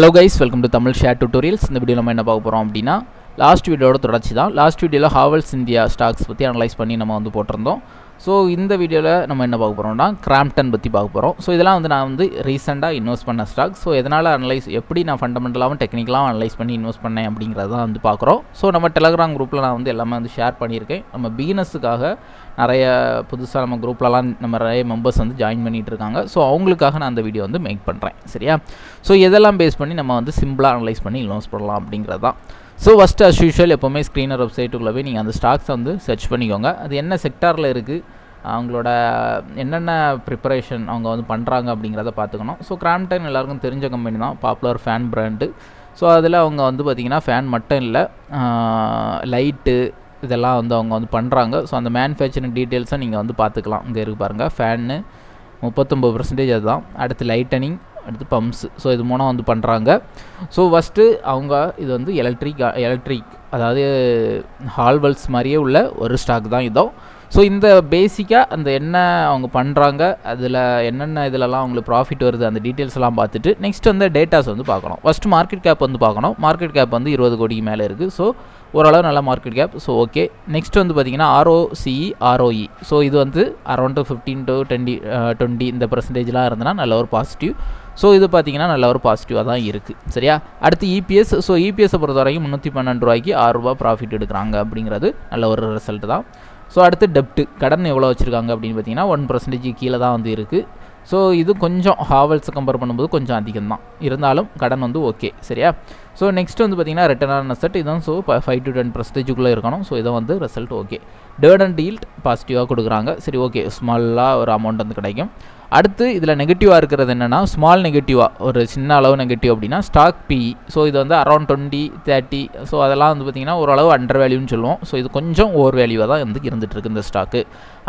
Hello guys welcome to Tamil share tutorials இந்த video நம்ம என்ன பார்க்க போகிறோம் அப்படின்னா லாஸ்ட் வீடியோட தொடர்ச்சி தான். லாஸ்ட் வீடியோவில் ஹாவல்ஸ் இந்தியா ஸ்டாக்ஸ் பற்றி அனலைஸ் பண்ணி நம்ம வந்து போட்டிருந்தோம். ஸோ இந்த வீடியோவில் நம்ம என்ன பார்க்க போகிறோம்னா கிராம்ப்டன் பற்றி பார்க்க போகிறோம் ஸோ இதெல்லாம் வந்து நான் வந்து ரீசெண்டாக இன்வெஸ்ட் பண்ண ஸ்டாக் ஸோ எதனால் அனலைஸ் எப்படி நான் ஃபண்டமெண்டலாகவும் டெக்னிக்கலாகவும் அனலைஸ் பண்ணி இன்வெஸ்ட் பண்ணேன் அப்படிங்கிறத தான் வந்து பார்க்குறோம். ஸோ நம்ம டெலகிராம் குரூப்பில் நான் வந்து எல்லாமே வந்து ஷேர் பண்ணியிருக்கேன். நம்ம பிகினஸுக்காக நிறைய புதுசாக நம்ம குரூப்லலாம் நம்ம நிறைய மெம்பர்ஸ் வந்து ஜாயின் பண்ணிகிட்டு இருக்காங்க. ஸோ அவங்களுக்காக நான் அந்த வீடியோ வந்து மேக் பண்ணுறேன் சரியா? ஸோ எதெல்லாம் பேஸ் பண்ணி நம்ம வந்து சிம்பிளாக அனலைஸ் பண்ணி இன்வெஸ்ட் பண்ணலாம் அப்படிங்கிறது தான் ஸோ ஃபஸ்ட்டு அஸ் யூஷுவல் எப்போவுமே ஸ்க்ரீனர் வெப்சைட்டுக்குள்ளே போய் நீங்கள் அந்த ஸ்டாக்ஸை வந்து சர்ச் பண்ணிக்கோங்க. அது என்ன செக்டாரில் இருக்குது அவங்களோட என்னென்ன ப்ரிப்பரேஷன் அவங்க வந்து பண்ணுறாங்க அப்படிங்கிறத பார்த்துக்கணும் ஸோ கிராம்டன் எல்லாருக்கும் தெரிஞ்ச கம்பெனி தான் பாப்புலர் ஃபேன் பிராண்டு ஸோ அதில் அவங்க வந்து பார்த்திங்கன்னா ஃபேன் மட்டும் இல்லை லைட்டு இதெல்லாம் வந்து அவங்க வந்து பண்ணுறாங்க ஸோ அந்த மேனுஃபேக்சரிங் டீட்டெயில்ஸை நீங்கள் வந்து பார்த்துக்கலாம் இங்கே இருக்கு பாருங்கள் ஃபேனு முப்பத்தொம்பது பர்சன்டேஜ் அதுதான். அடுத்து லைட்டனிங் அடுத்து பம்ப்ஸ் ஸோ இது மூணம் வந்து பண்ணுறாங்க ஸோ ஃபஸ்ட்டு அவங்க இது வந்து எலக்ட்ரிக் எலக்ட்ரிக் அதாவது ஹால்வல்ஸ் மாதிரியே உள்ள ஒரு ஸ்டாக் தான் இதோ. ஸோ இந்த பேசிக்காக அந்த என்ன அவங்க பண்ணுறாங்க அதில் என்னென்ன இதிலலாம் அவங்களுக்கு ப்ராஃபிட் வருது அந்த டீட்டெயில்ஸ்லாம் பார்த்துட்டு நெக்ஸ்ட் வந்து டேட்டாஸ் வந்து பார்க்கணும். ஃபஸ்ட்டு மார்க்கெட் கேப் வந்து பார்க்கணும். மார்க்கெட் கேப் வந்து இருபது கோடிக்கு மேலே இருக்குது ஸோ ஓரளவு நல்ல market cap so okay next வந்து பார்த்திங்கன்னா ஆர்ஓசிஇ ஆர்ஓஇ ஸோ இது வந்து around fifteen to twenty twenty இந்த பர்சன்டேஜ்லாம் இருந்ததுன்னா நல்ல ஒரு பாசிட்டிவ் ஸோ இது பார்த்திங்கன்னா நல்ல ஒரு பாசிட்டிவாக தான் இருக்குது சரியா? அடுத்து இபிஎஸ் ஸோ இபிஎஸை பொறுத்த வரைக்கும் முந்நூற்றி பன்னெண்டு ரூபாய்க்கு ஆறுரூபா ப்ராஃபிட் எடுக்கிறாங்க அப்படிங்கிறது நல்ல ஒரு ரிசல்ட் தான். ஸோ அடுத்து டெப்ட்டு கடன் எவ்வளோ வச்சுருக்காங்க அப்படின்னு பார்த்தீங்கன்னா ஒன் பர்சன்டேஜ் கீழே தான் வந்து இருக்குது ஸோ இது கொஞ்சம் ஹாவல்ஸை கம்பேர் பண்ணும்போது கொஞ்சம் அதிகம் தான். இருந்தாலும் கடன் வந்து ஓகே சரியா? ஸோ நெக்ஸ்ட் வந்து பார்த்திங்கன்னா ரிட்டர்ன் ஆன் அசட் இதுதான் ஸோ ஃபைவ் டு டென் பர்சன்டேஜுக்குள்ளே இருக்கணும். ஸோ இதை வந்து ரிசல்ட் ஓகே டேர்ட் அண்ட் டீல்ட் பாசிட்டிவாக கொடுக்குறாங்க. சரி ஓகே ஸ்மாலாக ஒரு அமௌண்ட் வந்து கிடைக்கும். அடுத்து இதில் நெகட்டிவாக இருக்கிறது என்னென்னா ஸ்மால் நெகட்டிவாக ஒரு சின்ன அளவு நெகட்டிவ் அப்படின்னா ஸ்டாக் பி ஸோ இது வந்து அரௌண்ட் டுவெண்ட்டி தேர்ட்டி ஸோ அதெல்லாம் வந்து பார்த்திங்கன்னா ஓரளவு அண்டர் வேல்யூன்னு சொல்லுவோம். ஸோ இது கொஞ்சம் ஓவர் வேல்யூவாக தான் வந்து இருந்துகிட்ருக்கு இந்த ஸ்டாக்கு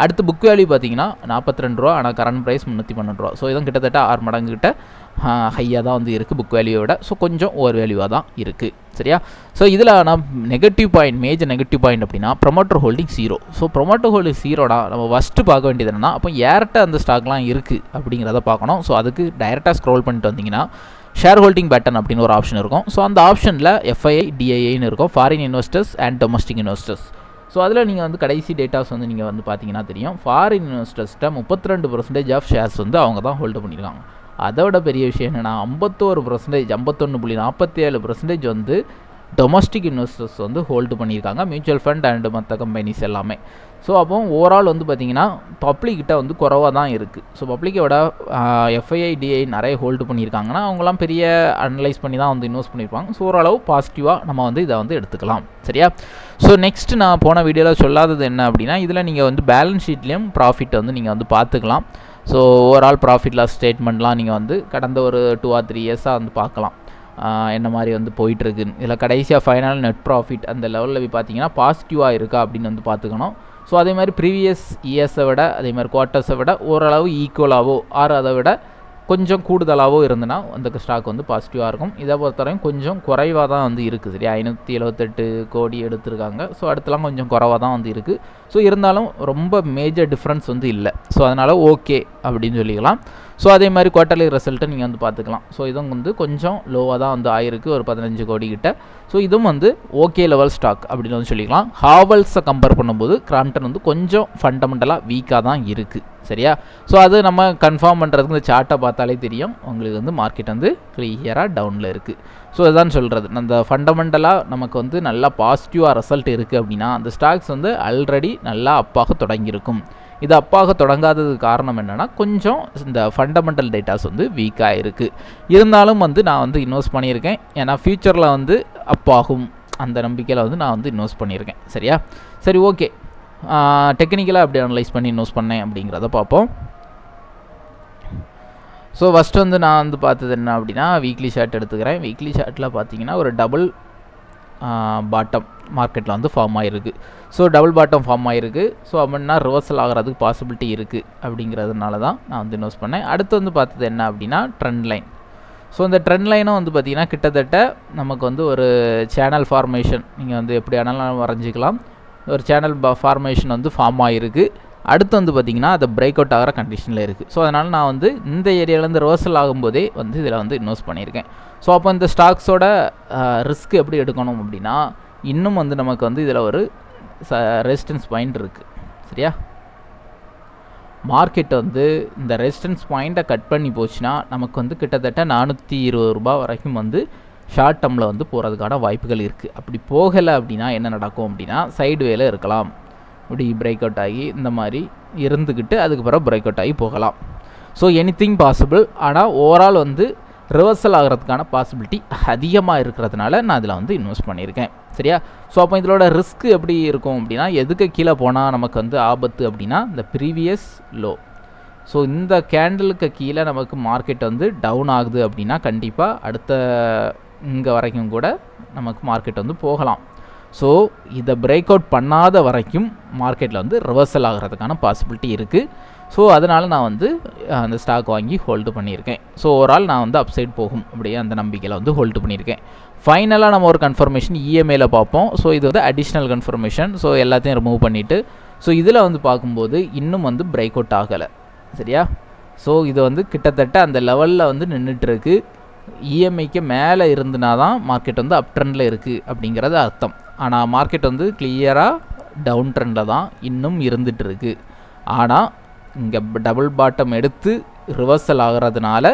அடுத்து புக் வேல்யூ பார்த்தீங்கன்னா நாற்பத்தி ரெண்டு ரூபா. ஆனால் கரண்ட் ப்ரைஸ் முந்நூற்றி பன்னெண்டு ரூபா. ஸோ இதுவும் கிட்டத்தட்ட ஆறு மடங்கு கிட்ட ஹையாக தான் வந்து இருக்குது புக் வேல்யூவோட ஸோ கொஞ்சம் ஓவர் வேல்யூவாக தான் இருக்குது சரியா? ஸோ இதில் நான் negative point major negative point அப்படின்னா promoter holding zero so promoter holding ஜீரோடா நம்ம ஃபஸ்ட்டு பார்க்க வேண்டியது என்னன்னா அப்போ ஏர்ட்ட அந்த ஸ்டாக்லாம் இருக்குது அப்படிங்கிறத பார்க்கணும். ஸோ அதுக்கு டைரெக்டாக ஸ்க்ரோல் பண்ணிட்டு வந்தீங்கன்னா ஷேர் ஹோல்டிங் பேட்டன் அப்படின்னு ஒரு ஆப்ஷன் இருக்கும். ஸோ அந்த ஆப்ஷனில் எஃப்ஐஐ டிஐஏன்னு இருக்கும். Foreign investors and domestic investors so அதில் நீங்கள் வந்து கடைசி டேட்டாஸ் வந்து நீங்கள் வந்து பார்த்தீங்கன்னா தெரியும். ஃபாரின் இன்வெஸ்டர்ஸ்கிட்ட முப்பத்தி ரெண்டு பர்சன்டேஜ் ஆஃப் ஷேர்ஸ் வந்து அவங்க தான் ஹோல்டு பண்ணியிருக்காங்க அதோட பெரிய விஷயம் என்னென்னா ஐம்பத்தோரு பர்சன்டேஜ் ஐம்பத்தொன்று புள்ளி நாற்பத்தி ஏழு பர்சன்டேஜ் வந்து டொமஸ்டிக் இன்வெஸ்டர்ஸ் வந்து ஹோல்டு பண்ணியிருக்காங்க மியூச்சுவல் ஃபண்ட் அண்ட் மற்ற கம்பெனிஸ் எல்லாமே. ஸோ அப்போ ஓவரால் வந்து பார்த்திங்கன்னா பப்ளிக்கிட்ட வந்து குறவாக தான் இருக்குது ஸோ பப்ளிக்கோட எஃப்ஐஐடிஐ நிறைய ஹோல்டு பண்ணியிருக்காங்கன்னா அவங்களாம் பெரிய அனலைஸ் பண்ணி தான் வந்து இன்வெஸ்ட் பண்ணியிருப்பாங்க. ஸோ ஓரளவு பாசிட்டிவாக நம்ம வந்து இதை வந்து எடுத்துக்கலாம். சரியா? ஸோ நெக்ஸ்ட் நான் போன வீடியோவில் சொல்லாதது என்ன அப்படின்னா இதில் நீங்கள் வந்து பேலன்ஸ் ஷீட்லேயும் ப்ராஃபிட் வந்து நீங்கள் வந்து பார்த்துக்கலாம். ஸோ ஓவரால் ப்ராஃபிட் லாஸ் ஸ்டேட்மெண்ட்லாம் நீங்கள் வந்து கடந்த ஒரு டூ ஆர் த்ரீ இயர்ஸாக வந்து பார்க்கலாம். என்ன மாதிரி வந்து போயிட்டுருக்குன்னு இதில் கடைசியாக ஃபைனல் நெட் ப்ராஃபிட் அந்த லெவலில் போய் பார்த்தீங்கன்னா பாசிட்டிவாக இருக்கா அப்படின்னு வந்து பார்த்துக்கணும். ஸோ அதே மாதிரி ப்ரீவியஸ் இயர்ஸை விட அதே மாதிரி குவார்ட்டர்ஸை விட ஓரளவு ஈக்குவலாகவோ ஆர் அதை விட கொஞ்சம் கூடுதலாகவோ இருந்ததுன்னா அந்த ஸ்டாக் வந்து பாசிட்டிவாக இருக்கும். இதை பொறுத்தவரையும் கொஞ்சம் குறைவாக தான் வந்து இருக்குது சரியா? ஐநூற்றி எழுபத்தெட்டு கோடி எடுத்திருக்காங்க. ஸோ அடுத்தலாம் கொஞ்சம் குறைவாக தான் வந்து இருக்குது ஸோ இருந்தாலும் ரொம்ப மேஜர் டிஃப்ரென்ஸ் வந்து இல்லை. ஸோ அதனால் ஓகே அப்படின்னு சொல்லிக்கலாம். ஸோ அதே மாதிரி குவார்ட்டர்லி ரிசல்ட்டை நீங்கள் வந்து பார்த்துக்கலாம். ஸோ இதுவும் வந்து கொஞ்சம் லோவாக தான் வந்து ஆயிருக்கு ஒரு பதினஞ்சு கோடி கிட்ட. ஸோ இதுவும் வந்து ஓகே லெவல் ஸ்டாக் அப்படின்னு வந்து சொல்லிக்கலாம். ஹாவல்ஸை கம்பேர் பண்ணும்போது கிராம்டன் வந்து கொஞ்சம் ஃபண்டமெண்டலாக வீக்காக தான் இருக்குது சரியா? ஸோ அது நம்ம கன்ஃபார்ம் பண்ணுறதுக்கு இந்த சார்ட்டை பார்த்தாலே தெரியும். உங்களுக்கு வந்து மார்க்கெட் வந்து கிளியராக டவுனில் இருக்குது ஸோ இதுதான் சொல்கிறது அந்த ஃபண்டமெண்டலாக நமக்கு வந்து நல்லா பாசிட்டிவாக ரிசல்ட் இருக்குது அப்படின்னா அந்த ஸ்டாக்ஸ் வந்து ஆல்ரெடி நல்லா அப்பாக தொடங்கியிருக்கும். இது அப்பாக தொடங்காததுக்கு காரணம் என்னென்னா கொஞ்சம் இந்த ஃபண்டமெண்டல் டேட்டாஸ் வந்து வீக்காக இருக்குது இருந்தாலும் வந்து நான் வந்து இன்வெஸ்ட் பண்ணியிருக்கேன். ஏன்னா ஃப்யூச்சரில் வந்து அப்பாகும் அந்த நம்பிக்கையில் வந்து நான் வந்து இன்வெஸ்ட் பண்ணியிருக்கேன். சரியா? சரி ஓகே டெக்னிக்கலாக அப்படி அனலைஸ் பண்ணி இன்வெஸ்ட் பண்ணேன் அப்படிங்கிறத பார்ப்போம். ஸோ ஃபஸ்ட்டு வந்து நான் வந்து பார்த்தது என்ன அப்படின்னா வீக்லி ஷார்ட் எடுத்துக்கிறேன். வீக்லி ஷார்ட்டில் பார்த்தீங்கன்னா ஒரு டபுள் பாட்டம் மார்க்கெட்டில் வந்து ஃபார்ம் ஆகிருக்கு ஸோ டபுள் பாட்டம் ஃபார்ம் ஆகிருக்கு ஸோ அப்படின்னா ரிவர்சல் ஆகிறதுக்கு பாசிபிலிட்டி இருக்குது அப்படிங்கிறதுனால தான் நான் வந்து இன்வெஸ்ட் பண்ணேன். அடுத்து வந்து பார்த்தது என்ன அப்படின்னா ட்ரெண்ட் லைன் ஸோ இந்த ட்ரெண்ட் லைனும் வந்து பார்த்திங்கன்னா கிட்டத்தட்ட நமக்கு வந்து ஒரு சேனல் ஃபார்மேஷன் நீங்கள் வந்து எப்படி ஆனாலும் வரைஞ்சிக்கலாம். ஒரு சேனல் ஃபார்மேஷன் வந்து ஃபார்ம் ஆகிருக்கு அடுத்து வந்து பார்த்திங்கன்னா அதை பிரேக் அவுட் ஆகிற கண்டிஷனில் இருக்குது ஸோ அதனால் நான் வந்து இந்த ஏரியாவிலேருந்து ரிவர்சல் ஆகும்போதே வந்து இதில் வந்து இன்வெஸ்ட் பண்ணியிருக்கேன். ஸோ அப்போ இந்த ஸ்டாக்ஸோட ரிஸ்க் எப்படி எடுக்கணும் அப்படின்னா இன்னும் வந்து நமக்கு வந்து இதில் ஒரு ச ரெசிஸ்டன்ஸ் பாயிண்ட் இருக்குது சரியா? மார்க்கெட் வந்து இந்த ரெசிஸ்டன்ஸ் பாயிண்ட்டை கட் பண்ணி போச்சுன்னா நமக்கு வந்து கிட்டத்தட்ட நானூற்றி இருபது ரூபா வரைக்கும் வந்து ஷார்ட் டேர்மில் வந்து போகிறதுக்கான வாய்ப்புகள் இருக்குது அப்படி போகலை அப்படின்னா என்ன நடக்கும் அப்படின்னா சைடு வேல இருக்கலாம். இப்படி பிரேக் அவுட் ஆகி இந்த மாதிரி இருந்துக்கிட்டு அதுக்கப்புறம் பிரேக் அவுட் ஆகி போகலாம். ஸோ எனி திங் பாசிபிள் ஆனால் ஓவரால் வந்து ரிவர்சல் ஆகிறதுக்கான பாசிபிலிட்டி அதிகமாக இருக்கிறதுனால நான் அதில் வந்து இன்வெஸ்ட் பண்ணியிருக்கேன். சரியா? ஸோ அப்போ இதோட ரிஸ்க் எப்படி இருக்கும் அப்படின்னா எதுக்கு கீழே போனால் நமக்கு வந்து ஆபத்து அப்படின்னா இந்த ப்ரீவியஸ் லோ ஸோ இந்த கேண்டலுக்கு கீழே நமக்கு மார்க்கெட் வந்து டவுன் ஆகுது அப்படின்னா கண்டிப்பாக அடுத்த இங்கே வரைக்கும் கூட நமக்கு மார்க்கெட் வந்து போகலாம். ஸோ இதை பிரேக் அவுட் பண்ணாத வரைக்கும் மார்க்கெட்டில் வந்து ரிவர்சல் ஆகிறதுக்கான பாசிபிலிட்டி இருக்குது ஸோ அதனால் நான் வந்து அந்த ஸ்டாக் வாங்கி ஹோல்டு பண்ணியிருக்கேன். ஸோ ஓவரால் நான் வந்து அப்சைட் போகும் அப்படியே அந்த நம்பிக்கையில் வந்து ஹோல்டு பண்ணியிருக்கேன். ஃபைனலாக நம்ம ஒரு கன்ஃபர்மேஷன் இஎம்ஐயில் பார்ப்போம். ஸோ இது வந்து அடிஷ்னல் கன்ஃபர்மேஷன் ஸோ எல்லாத்தையும் ரிமூவ் பண்ணிவிட்டு ஸோ இதில் வந்து பார்க்கும்போது இன்னும் வந்து பிரேக் அவுட் ஆகலை. சரியா? ஸோ இது வந்து கிட்டத்தட்ட அந்த லெவலில் வந்து நின்றுட்டுருக்கு இஎம்ஐக்கு மேலே இருந்துனா தான் மார்க்கெட் வந்து அப் ட்ரெண்டில் இருக்குது அப்படிங்கிறது அர்த்தம். ஆனால் மார்க்கெட் வந்து கிளியராக டவுன் ட்ரெண்டில் தான் இன்னும் இருந்துகிட்டு இருக்குது ஆனால் இங்கே டபுள் பாட்டம் எடுத்து ரிவர்சல் ஆகிறதுனால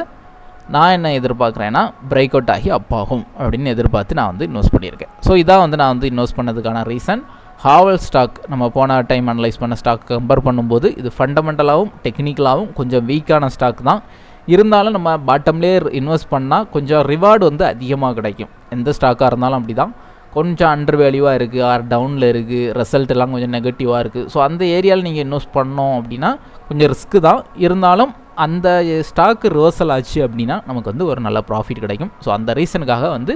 நான் என்ன எதிர்பார்க்குறேன்னா பிரேக் அவுட் ஆகி அப் ஆகும் அப்படின்னு எதிர்பார்த்து நான் வந்து இன்வெஸ்ட் பண்ணியிருக்கேன். ஸோ இதான் வந்து நான் வந்து இன்வெஸ்ட் பண்ணதுக்கான ரீசன் ஹாவல் ஸ்டாக் நம்ம போன டைம் அனலைஸ் பண்ண ஸ்டாக் கம்பேர் பண்ணும்போது இது ஃபண்டமெண்டலாகவும் டெக்னிக்கலாகவும் கொஞ்சம் வீக்கான ஸ்டாக் தான். இருந்தாலும் நம்ம பாட்டம்லேயே இன்வெஸ்ட் பண்ணால் கொஞ்சம் ரிவார்டு வந்து அதிகமாக கிடைக்கும். எந்த ஸ்டாக்காக இருந்தாலும் அப்படி தான் கொஞ்சம் அண்டர் வேல்யூவாக இருக்குது ஆர் டவுனில் இருக்குது ரிசல்ட் எல்லாம் கொஞ்சம் நெகட்டிவாக இருக்குது ஸோ அந்த ஏரியாவில் நீங்கள் இன்வெஸ்ட் பண்ணோம் அப்படின்னா கொஞ்சம் ரிஸ்க்கு தான். இருந்தாலும் அந்த ஸ்டாக்கு ரிவர்சல் ஆச்சு அப்படின்னா நமக்கு வந்து ஒரு நல்ல ப்ராஃபிட் கிடைக்கும். ஸோ அந்த ரீசனுக்காக வந்து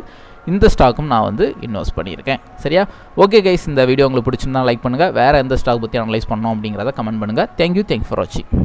இந்த ஸ்டாக்கும் நான் வந்து இன்வெஸ்ட் பண்ணியிருக்கேன். சரியா? ஓகே கைஸ் இந்த வீடியோ உங்களுக்கு பிடிச்சிருந்தா லைக் பண்ணுங்கள் வேறு எந்த ஸ்டாக் பற்றி அனலைஸ் பண்ணோம் அப்படிங்கிறத கமெண்ட் பண்ணுங்கள் தேங்க்யூ தேங்க்யூ ஃபார் வாட்சிங்